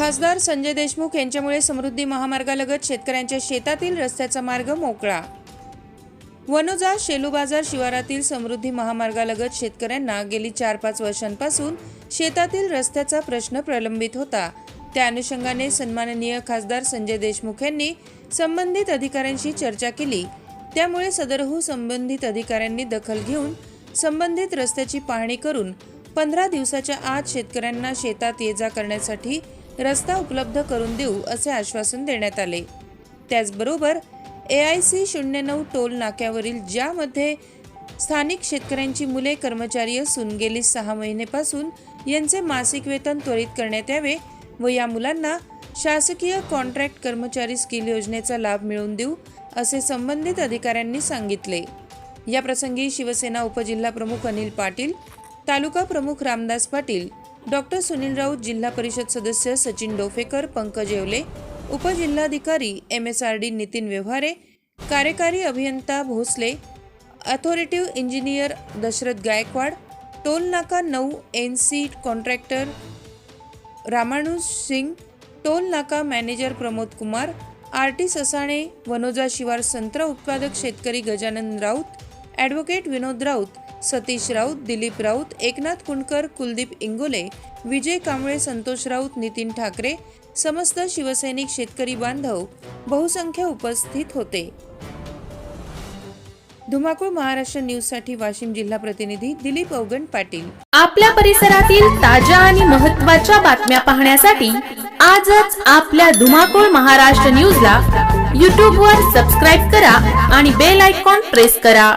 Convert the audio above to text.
खासदार संजय देशमुख यांच्यामुळे समृद्धी महामार्गालगत शेतकऱ्यांच्या शेतातील रस्त्याचा मार्ग मोकळा. वनोजा शेलू बाजार शिवारातील समृद्धी महामार्गालगत शेतकऱ्यांना गेली चार पाच वर्षांपासून शेतातील रस्त्याचा प्रश्न प्रलंबित होता. त्या अनुषंगाने सन्माननीय खासदार संजय देशमुख यांनी संबंधित अधिकाऱ्यांशी चर्चा केली. त्यामुळे सदरहू संबंधित अधिकाऱ्यांनी दखल घेऊन संबंधित रस्त्याची पाहणी करून पंधरा दिवसाच्या आत शेतकऱ्यांना शेतात ये जा करण्यासाठी रस्ता उपलब्ध करून देऊ असे आश्वासन देण्यात आले. त्याचबरोबर ए आय सी शून्य नऊ टोल नाक्यावरील ज्यामध्ये स्थानिक शेतकऱ्यांची मुले कर्मचारी असून गेली सहा महिनेपासून यांचे मासिक वेतन त्वरित करण्यात यावे व या मुलांना शासकीय कॉन्ट्रॅक्ट कर्मचारी स्किल योजनेचा लाभ मिळवून देऊ असे संबंधित अधिकाऱ्यांनी सांगितले. या प्रसंगी शिवसेना उपजिल्हा प्रमुख अनिल पाटील तालुका प्रमुख रामदास पाटील डॉक्टर सुनील राऊत जिल्हा परिषद सदस्य सचिन डोफेकर पंकज येवले उपजिल्हाधिकारी M S R D Nitin Vyavhare कार्यकारी अभियंता Bhosale authoritative engineer Dashrath Gaikwad toll नाका नऊ N C contractor Ramanuj Singh toll नाका manager Pramod Kumar R T Sasane Vanoja शिवार संत्रा उत्पादक शेतकरी गजानन राऊत ॲडव्होकेट विनोद राऊत सतीश राऊत दिलीप राऊत एकनाथ कुणकर कुलदीप इंगोले विजय कांबळे संतोष राऊत नितीन ठाकरे समस्त शिवसैनिक शेतकरी बांधव बहुसंख्य उपस्थित होते. धुमाकूळ महाराष्ट्र न्यूजसाठी वाशिम जिल्हा प्रतिनिधी दिलीप अवगण पाटील. आपल्या परिसरातील ताज्या आणि महत्त्वाच्या बातम्या पाहण्यासाठी आजच आपल्या धुमाकूळ महाराष्ट्र न्यूजला यूट्यूबवर वर सबस्क्राईब करा आणि बेल आयकॉन प्रेस करा.